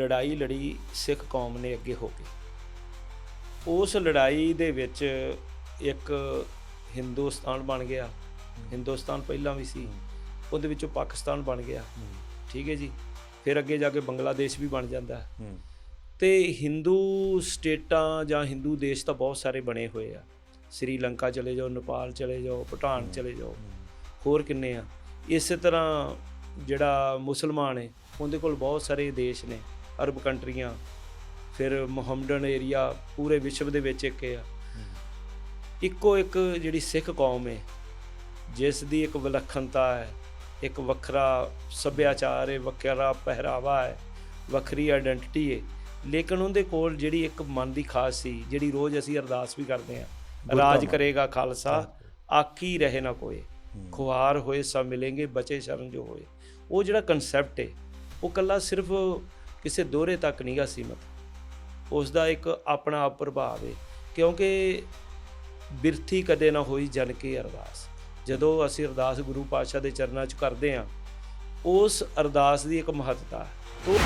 ਲੜਾਈ ਲੜੀ ਸਿੱਖ ਕੌਮ ਨੇ ਅੱਗੇ ਹੋ ਕੇ। ਉਸ ਲੜਾਈ ਦੇ ਵਿੱਚ ਇੱਕ ਹਿੰਦੁਸਤਾਨ ਬਣ ਗਿਆ। ਹਿੰਦੁਸਤਾਨ ਪਹਿਲਾਂ ਵੀ ਸੀ, ਉਹਦੇ ਵਿੱਚੋਂ ਪਾਕਿਸਤਾਨ ਬਣ ਗਿਆ। ਠੀਕ ਹੈ ਜੀ। ਫਿਰ ਅੱਗੇ ਜਾ ਕੇ ਬੰਗਲਾਦੇਸ਼ ਵੀ ਬਣ ਜਾਂਦਾ। ਹੈ। ਤੇ ਹਿੰਦੂ ਸਟੇਟਾਂ ਜਾਂ ਹਿੰਦੂ ਦੇਸ਼ ਤਾਂ ਬਹੁਤ ਸਾਰੇ ਬਣੇ ਹੋਏ ਆ। ਸ੍ਰੀਲੰਕਾ ਚਲੇ ਜਾਓ, ਨੇਪਾਲ ਚਲੇ ਜਾਓ, ਭੂਟਾਨ ਚਲੇ ਜਾਓ। ਹੋਰ ਕਿੰਨੇ ਆ। ਇਸੇ ਤਰ੍ਹਾਂ ਜਿਹੜਾ ਮੁਸਲਮਾਨ ਹੈ, ਉਹਦੇ ਕੋਲ ਬਹੁਤ ਸਾਰੇ ਦੇਸ਼ ਨੇ। ਅਰਬ ਕੰਟਰੀਆਂ ਫਿਰ ਮੁਹੰਮਡਨ ਏਰੀਆ ਪੂਰੇ ਵਿਸ਼ਵ ਦੇ ਵਿੱਚ ਇੱਕ ਆ। ਇੱਕੋ ਇੱਕ ਜਿਹੜੀ ਸਿੱਖ ਕੌਮ ਹੈ ਜਿਸ ਦੀ ਇੱਕ ਵਿਲੱਖਣਤਾ ਹੈ ਇੱਕ ਵੱਖਰਾ ਸੱਭਿਆਚਾਰ ਹੈ ਵੱਖਰਾ ਪਹਿਰਾਵਾ ਹੈ ਵੱਖਰੀ ਆਇਡੈਂਟੀਟੀ ਹੈ ਲੇਕਿਨ ਉਹਦੇ ਕੋਲ ਜਿਹੜੀ ਇੱਕ ਮਨ ਦੀ ਖਾਸ ਸੀ ਜਿਹੜੀ ਰੋਜ਼ ਅਸੀਂ ਅਰਦਾਸ ਵੀ ਕਰਦੇ ਹਾਂ ਰਾਜ ਕਰੇਗਾ ਖਾਲਸਾ ਆਕੀ ਰਹੇ ਨਾ ਕੋਏ ਖੁਆਰ ਹੋਏ ਸਭ ਮਿਲेंगे ਬਚੇ ਸ਼ਰਨ ਜੋ ਹੋਏ। ਉਹ ਜਿਹੜਾ ਕਨਸੈਪਟ ਹੈ ਉਹ ਕੱਲਾ ਸਿਰਫ ਕਿਸੇ ਦੋਹਰੇ ਤੱਕ ਨਹੀਂਗਾ ਸੀਮਤ। ਉਸ ਦਾ ਇੱਕ ਆਪਣਾ ਆਪ ਪ੍ਰਭਾਵ ਹੈ ਕਿਉਂਕਿ ਬਿਰਥੀ ਕਦੇ ਨਾ ਹੋਈ ਜਨ ਕੀ ਅਰਦਾਸ। ਜਦੋਂ ਅਸੀਂ ਅਰਦਾਸ ਗੁਰੂ ਪਾਤਸ਼ਾਹ ਦੇ ਚਰਨਾਂ 'ਚ ਕਰਦੇ ਹਾਂ ਉਸ ਅਰਦਾਸ ਦੀ ਇੱਕ ਮਹੱਤਤਾ ਹੈ। ਉਹ